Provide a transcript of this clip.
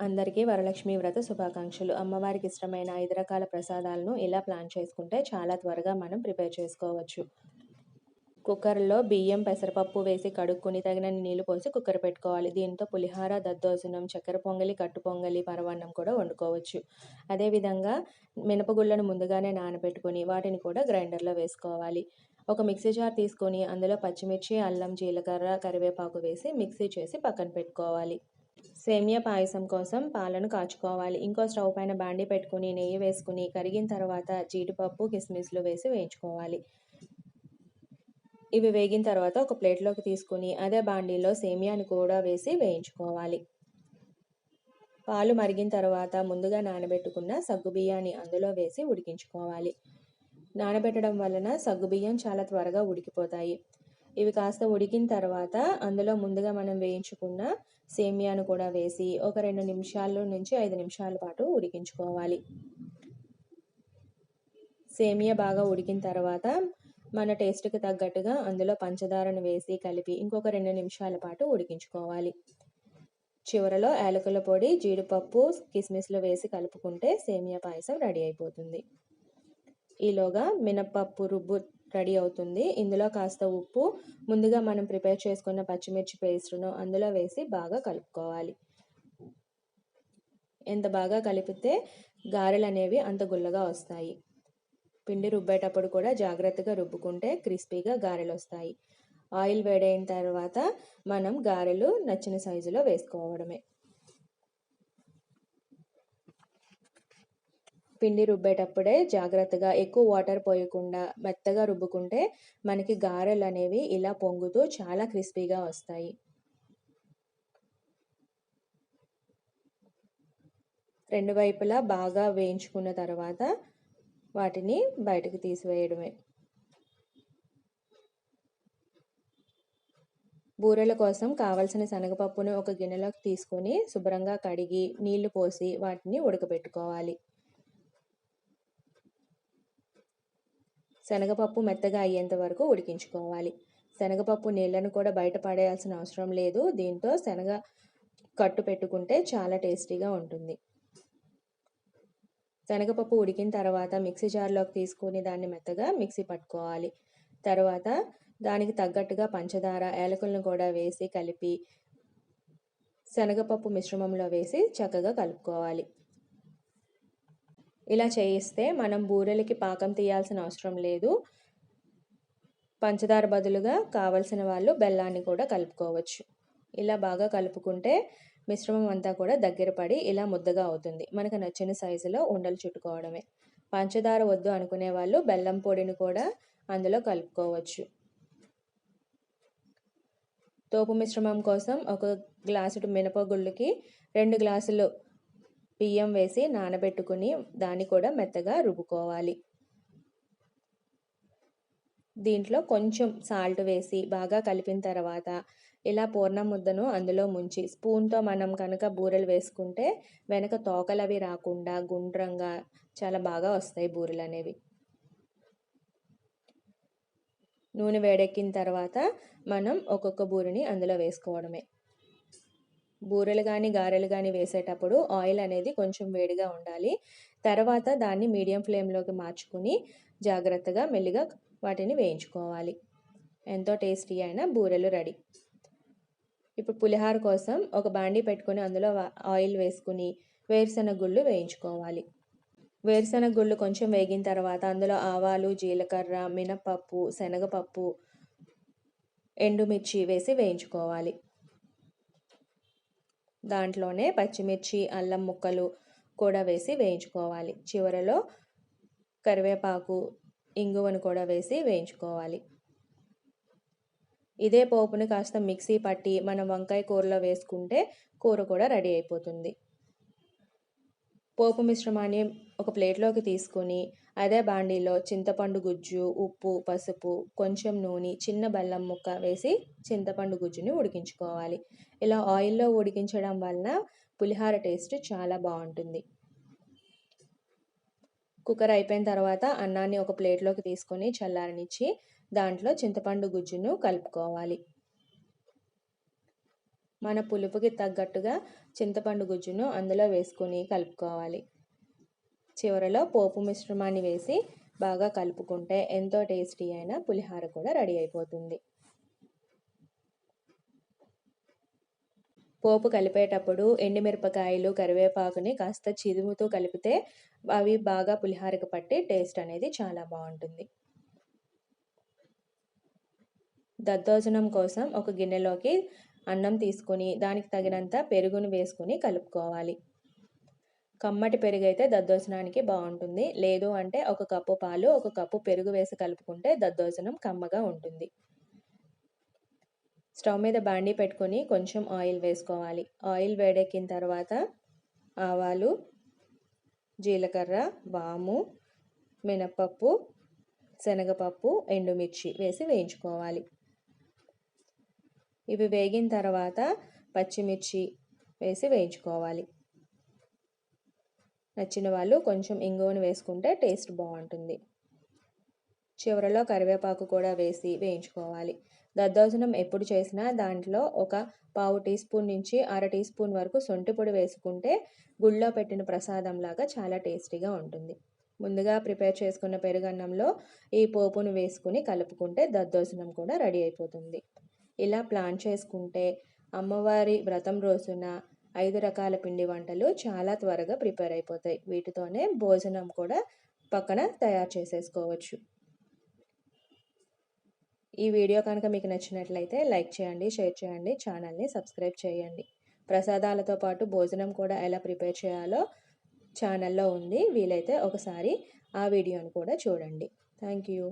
అందరికీ వరలక్ష్మి వ్రత శుభాకాంక్షలు. అమ్మవారికి ఇష్టమైన ఐదు రకాల ప్రసాదాలను ఇలా ప్లాన్ చేసుకుంటే చాలా త్వరగా మనం ప్రిపేర్ చేసుకోవచ్చు. కుక్కర్లో బియ్యం పెసరపప్పు వేసి కడుక్కుని తగినన్ని నీళ్ళు పోసి కుక్కర్ పెట్టుకోవాలి. దీంతో పులిహార దద్దోజనం చక్కెర పొంగలి కట్టు పొంగలి పరవాన్నం కూడా వండుకోవచ్చు. అదేవిధంగా మినపగుళ్ళను ముందుగానే నానబెట్టుకుని వాటిని కూడా గ్రైండర్లో వేసుకోవాలి. ఒక మిక్సీ జార్ తీసుకొని అందులో పచ్చిమిర్చి అల్లం జీలకర్ర కరివేపాకు వేసి మిక్సీ చేసి పక్కన పెట్టుకోవాలి. సేమియా పాయసం కోసం పాలను కాచుకోవాలి. ఇంకో స్టవ్ పైన బాండి పెట్టుకుని నెయ్యి వేసుకుని కరిగిన తర్వాత జీడిపప్పు కిస్మిస్లు వేసి వేయించుకోవాలి. ఇవి వేగిన తర్వాత ఒక ప్లేట్లోకి తీసుకుని అదే బాండీలో సేమియాని కూడా వేసి వేయించుకోవాలి. పాలు మరిగిన తర్వాత ముందుగా నానబెట్టుకున్న సగ్గుబియ్యాన్ని అందులో వేసి ఉడికించుకోవాలి. నానబెట్టడం వలన సగ్గుబియ్యం చాలా త్వరగా ఉడికిపోతాయి. ఇవి కాస్త ఉడికిన తర్వాత అందులో ముందుగా మనం వేయించుకున్న సేమియాను కూడా వేసి ఒక రెండు నిమిషాల నుంచి ఐదు నిమిషాల పాటు ఉడికించుకోవాలి. సేమియా బాగా ఉడికిన తర్వాత మన టేస్ట్కి తగ్గట్టుగా అందులో పంచదారను వేసి కలిపి ఇంకొక రెండు నిమిషాల పాటు ఉడికించుకోవాలి. చివరలో యాలకుల పొడి జీడిపప్పు కిస్మిస్లు వేసి కలుపుకుంటే సేమియా పాయసం రెడీ అయిపోతుంది. ఈలోగా మినప్పప్పు రుబ్బు రెడీ అవుతుంది. ఇందులో కాస్త ఉప్పు ముందుగా మనం ప్రిపేర్ చేసుకున్న పచ్చిమిర్చి పేస్ట్ను అందులో వేసి బాగా కలుపుకోవాలి. ఎంత బాగా కలిపితే గారెలు అనేవి అంత గుల్లగా వస్తాయి. పిండి రుబ్బేటప్పుడు కూడా జాగ్రత్తగా రుబ్బుకుంటే క్రిస్పీగా గారెలు వస్తాయి. ఆయిల్ వేడైన తర్వాత మనం గారెలు నచ్చిన సైజులో వేసుకోవడమే. పిండి రుబ్బేటప్పుడే జాగ్రత్తగా ఎక్కువ వాటర్ పోయకుండా మెత్తగా రుబ్బుకుంటే మనకి గారెలు అనేవి ఇలా పొంగుతూ చాలా క్రిస్పీగా వస్తాయి. రెండు వైపులా బాగా వేయించుకున్న తర్వాత వాటిని బయటకు తీసివేయడమే. బూరెల కోసం కావలసిన శనగపప్పును ఒక గిన్నెలోకి తీసుకొని శుభ్రంగా కడిగి నీళ్ళు పోసి వాటిని ఉడకబెట్టుకోవాలి. శనగపప్పు మెత్తగా అయ్యేంత వరకు ఉడికించుకోవాలి. శనగపప్పు నీళ్ళను కూడా బయట పడేయాల్సిన అవసరం లేదు. దీంతో శనగ కట్టు పెట్టుకుంటే చాలా టేస్టీగా ఉంటుంది. శనగపప్పు ఉడికిన తర్వాత మిక్సీ జార్లోకి తీసుకుని దాన్ని మెత్తగా మిక్సీ పట్టుకోవాలి. తర్వాత దానికి తగ్గట్టుగా పంచదార ఏలకులను కూడా వేసి కలిపి శనగపప్పు మిశ్రమంలో వేసి చక్కగా కలుపుకోవాలి. ఇలా చేయిస్తే మనం బూరెలకి పాకం తీయాల్సిన అవసరం లేదు. పంచదార బదులుగా కావలసిన వాళ్ళు బెల్లాన్ని కూడా కలుపుకోవచ్చు. ఇలా బాగా కలుపుకుంటే మిశ్రమం అంతా కూడా దగ్గర పడి ఇలా ముద్దగా అవుతుంది. మనకు నచ్చిన సైజులో ఉండలు చుట్టుకోవడమే. పంచదార వద్దు అనుకునే వాళ్ళు బెల్లం పొడిని కూడా అందులో కలుపుకోవచ్చు. తోపు మిశ్రమం కోసం ఒక గ్లాసుడు మినపగుళ్ళకి రెండు గ్లాసులు బియ్యం వేసి నానబెట్టుకుని దాన్ని కూడా మెత్తగా రుబ్బుకోవాలి. దీంట్లో కొంచెం సాల్ట్ వేసి బాగా కలిపిన తర్వాత ఇలా పూర్ణ ముద్దను అందులో ముంచి స్పూన్తో మనం కనుక బూరెలు వేసుకుంటే వెనక తోకలవి రాకుండా గుండ్రంగా చాలా బాగా వస్తాయి బూరెలు అనేవి. నూనె వేడెక్కిన తర్వాత మనం ఒక్కొక్క బూరిని అందులో వేసుకోవడమే. బూరెలు కానీ గారెలు కానీ వేసేటప్పుడు ఆయిల్ అనేది కొంచెం వేడిగా ఉండాలి. తర్వాత దాన్ని మీడియం ఫ్లేమ్లోకి మార్చుకుని జాగ్రత్తగా మెల్లిగా వాటిని వేయించుకోవాలి. ఎంతో టేస్టీ అయిన బూరెలు రెడీ. ఇప్పుడు పులిహార కోసం ఒక బాండీ పెట్టుకుని అందులో ఆయిల్ వేసుకుని వేరుశనగ గుళ్ళు వేయించుకోవాలి. వేరుశనగ గుళ్ళు కొంచెం వేగిన తర్వాత అందులో ఆవాలు జీలకర్ర మినపప్పు శనగపప్పు ఎండుమిర్చి వేసి వేయించుకోవాలి. దాంట్లోనే పచ్చిమిర్చి అల్లం ముక్కలు కూడా వేసి వేయించుకోవాలి. చివరలో కరివేపాకు ఇంగువను కూడా వేసి వేయించుకోవాలి. ఇదే పోపుని కాస్త మిక్సీ పట్టి మనం వంకాయ కూరలో వేసుకుంటే కూర కూడా రెడీ అయిపోతుంది. పోపు మిశ్రమాన్ని ఒక ప్లేట్లోకి తీసుకొని అదే బాండీలో చింతపండు గుజ్జు ఉప్పు పసుపు కొంచెం నూనె చిన్న బెల్లం ముక్క వేసి చింతపండు గుజ్జుని ఉడికించుకోవాలి. ఇలా ఆయిల్లో ఉడికించడం వలన పులిహార టేస్ట్ చాలా బాగుంటుంది. కుక్కర్ అయిపోయిన తర్వాత అన్నాన్ని ఒక ప్లేట్లోకి తీసుకొని చల్లారనిచ్చి దాంట్లో చింతపండు గుజ్జును కలుపుకోవాలి. మన పులుపుకి తగ్గట్టుగా చింతపండు గుజ్జును అందులో వేసుకొని కలుపుకోవాలి. చివరలో పోపు మిశ్రమాన్ని వేసి బాగా కలుపుకుంటే ఎంతో టేస్టీ అయిన పులిహార కూడా రెడీ అయిపోతుంది. పోపు కలిపేటప్పుడు ఎండుమిరపకాయలు కరివేపాకుని కాస్త చిదుముతూ కలిపితే అవి బాగా పులిహారకు పట్టి టేస్ట్ అనేది చాలా బాగుంటుంది. దద్దోజనం కోసం ఒక గిన్నెలోకి అన్నం తీసుకొని దానికి తగినంత పెరుగును వేసుకొని కలుపుకోవాలి. కమ్మటి పెరుగు అయితే దద్దోజనానికి బాగుంటుంది. లేదు అంటే ఒక కప్పు పాలు ఒక కప్పు పెరుగు వేసి కలుపుకుంటే దద్దోజనం కమ్మగా ఉంటుంది. స్టవ్ మీద బాండి పెట్టుకొని కొంచెం ఆయిల్ వేసుకోవాలి. ఆయిల్ వేడెక్కిన తర్వాత ఆవాలు జీలకర్ర వాము మినప్పప్పు శనగపప్పు ఎండుమిర్చి వేసి వేయించుకోవాలి. ఇవి వేగిన తర్వాత పచ్చిమిర్చి వేసి వేయించుకోవాలి. నచ్చిన వాళ్ళు కొంచెం ఇంగువను వేసుకుంటే టేస్ట్ బాగుంటుంది. చివరలో కరివేపాకు కూడా వేసి వేయించుకోవాలి. దద్దోజనం ఎప్పుడు చేసినా దాంట్లో ఒక పావు టీ స్పూన్ నుంచి అర టీ స్పూన్ వరకు సొంటి పొడి వేసుకుంటే గుళ్ళో పెట్టిన ప్రసాదం లాగా చాలా టేస్టీగా ఉంటుంది. ముందుగా ప్రిపేర్ చేసుకున్న పెరుగన్నంలో ఈ పోపును వేసుకుని కలుపుకుంటే దద్దోజనం కూడా రెడీ అయిపోతుంది. ఇలా ప్లాన్ చేసుకుంటే అమ్మవారి వ్రతం రోజున ఐదు రకాల పిండి వంటలు చాలా త్వరగా ప్రిపేర్ అయిపోతాయి. వీటితోనే భోజనం కూడా పక్కన తయారు చేసేసుకోవచ్చు. ఈ వీడియో కనుక మీకు నచ్చినట్లయితే లైక్ చేయండి షేర్ చేయండి ఛానల్ని సబ్స్క్రైబ్ చేయండి. ప్రసాదాలతో పాటు భోజనం కూడా ఎలా ప్రిపేర్ చేయాలో ఛానల్లో ఉంది. వీలైతే ఒకసారి ఆ వీడియోని కూడా చూడండి. Thank you.